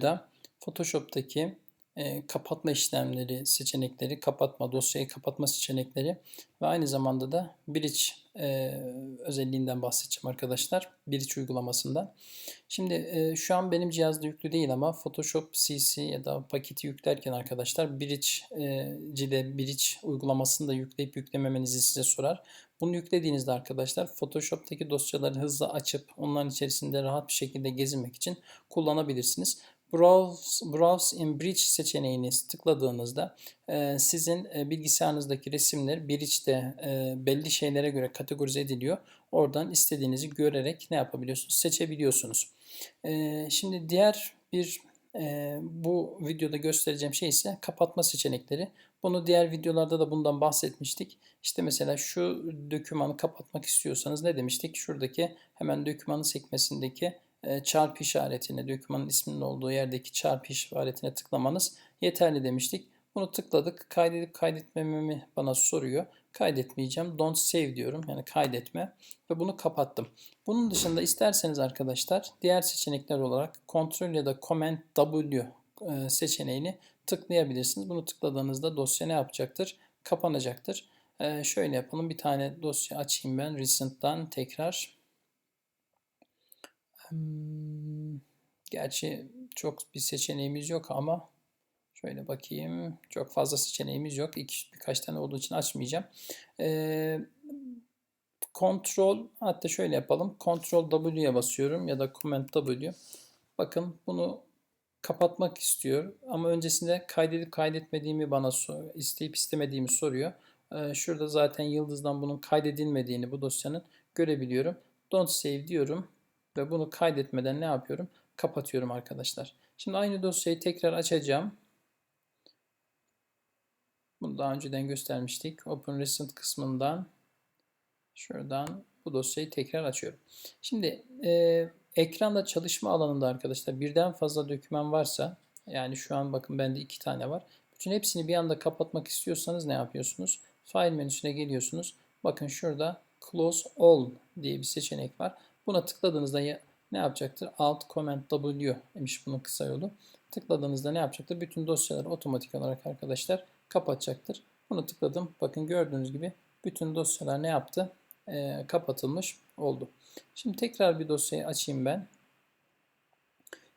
da Photoshop'taki e, kapatma işlemleri seçenekleri, kapatma, dosyayı kapatma seçenekleri ve aynı zamanda da Bridge e, özelliğinden bahsedeceğim arkadaşlar. Bridge uygulamasından. Şimdi e, şu an benim cihazda yüklü değil ama Photoshop CC ya da paketi yüklerken arkadaşlar Bridge e, Bridge uygulamasını da yükleyip yüklememenizi size sorar. Bunu yüklediğinizde arkadaşlar Photoshop'taki dosyaları hızlı açıp onların içerisinde rahat bir şekilde gezinmek için kullanabilirsiniz. Browse, Browse in Bridge seçeneğini tıkladığınızda e, sizin e, bilgisayarınızdaki resimler Bridge'de e, belli şeylere göre kategorize ediliyor. Oradan istediğinizi görerek ne yapabiliyorsunuz? Seçebiliyorsunuz. E, şimdi diğer bir e, bu videoda göstereceğim şey ise kapatma seçenekleri. Bunu diğer videolarda da bundan bahsetmiştik. İşte mesela şu dokümanı kapatmak istiyorsanız ne demiştik? Şuradaki hemen dokümanın sekmesindeki çarpı işaretine, dokümanın isminin olduğu yerdeki çarpı işaretine tıklamanız yeterli demiştik. Bunu tıkladık. Kaydedip kaydetmememi bana soruyor. Kaydetmeyeceğim. Don't save diyorum. Yani kaydetme. Ve bunu kapattım. Bunun dışında isterseniz arkadaşlar diğer seçenekler olarak Ctrl ya da Command W e, seçeneğini tıklayabilirsiniz. Bunu tıkladığınızda dosya ne yapacaktır? Kapanacaktır. E, şöyle yapalım. Bir tane dosya açayım ben. Recent'tan tekrar. Hmm, gerçi çok bir seçeneğimiz yok ama şöyle bakayım. Çok fazla seçeneğimiz yok. İki, birkaç tane olduğu için açmayacağım. Ee, hatta şöyle yapalım. Ctrl W'ye basıyorum ya da Command W. Bakın bunu kapatmak istiyor ama öncesinde kaydedip kaydetmediğimi bana sor, isteyip istemediğimi soruyor. Ee, şurada zaten yıldızdan bunun kaydedilmediğini bu dosyanın görebiliyorum. Don't save diyorum ve bunu kaydetmeden ne yapıyorum? Kapatıyorum arkadaşlar. Şimdi aynı dosyayı tekrar açacağım. Bunu daha önceden göstermiştik. Open Recent kısmından şuradan bu dosyayı tekrar açıyorum. Şimdi e, ekranda çalışma alanında arkadaşlar birden fazla doküman varsa yani şu an bakın bende iki tane var. Bütün hepsini bir anda kapatmak istiyorsanız ne yapıyorsunuz? File menüsüne geliyorsunuz. Bakın şurada Close All diye bir seçenek var. Buna tıkladığınızda ne yapacaktır? Alt Command W demiş bunun kısa yolu. Tıkladığınızda ne yapacaktır? Bütün dosyaları otomatik olarak arkadaşlar kapatacaktır. Bunu tıkladım. Bakın gördüğünüz gibi bütün dosyalar ne yaptı? Ee, kapatılmış oldu. Şimdi tekrar bir dosyayı açayım ben.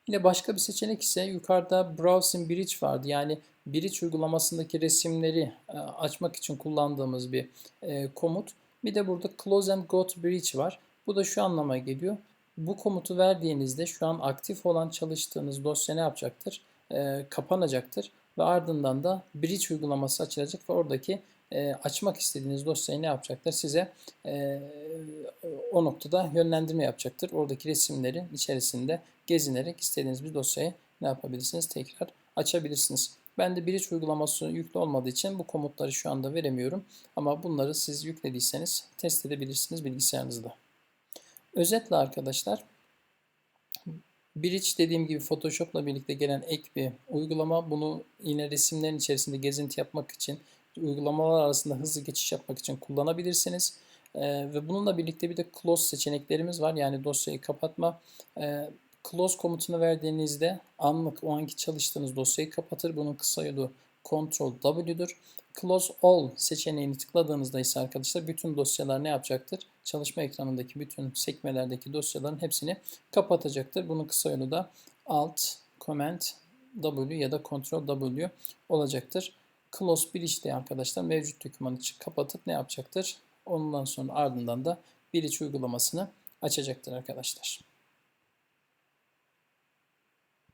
Yine başka bir seçenek ise yukarıda Browsing Bridge vardı. Yani Bridge uygulamasındaki resimleri e, açmak için kullandığımız bir e, komut. Bir de burada Close and Go to Bridge var. Bu da şu anlama geliyor. Bu komutu verdiğinizde şu an aktif olan çalıştığınız dosya ne yapacaktır? E, kapanacaktır ve ardından da Bridge uygulaması açılacak ve oradaki e, açmak istediğiniz dosyayı ne yapacaktır? Size e, o noktada yönlendirme yapacaktır. Oradaki resimlerin içerisinde gezinerek istediğiniz bir dosyayı ne yapabilirsiniz? Tekrar açabilirsiniz. Ben de Bridge uygulaması yüklü olmadığı için bu komutları şu anda veremiyorum. Ama bunları siz yüklediyseniz test edebilirsiniz bilgisayarınızda. Özetle arkadaşlar Bridge dediğim gibi Photoshop'la birlikte gelen ek bir uygulama. Bunu yine resimlerin içerisinde gezinti yapmak için, uygulamalar arasında hızlı geçiş yapmak için kullanabilirsiniz. Ee, ve bununla birlikte bir de close seçeneklerimiz var. Yani dosyayı kapatma. Ee, close komutunu verdiğinizde anlık o anki çalıştığınız dosyayı kapatır. Bunun kısa yolu Ctrl W'dur. Close All seçeneğini tıkladığınızda ise arkadaşlar bütün dosyalar ne yapacaktır? Çalışma ekranındaki bütün sekmelerdeki dosyaların hepsini kapatacaktır. Bunun kısa yolu da Alt, Command W ya da Ctrl W olacaktır. Close bir işte arkadaşlar mevcut dokümanı kapatıp ne yapacaktır? Ondan sonra ardından da bir iç uygulamasını açacaktır arkadaşlar.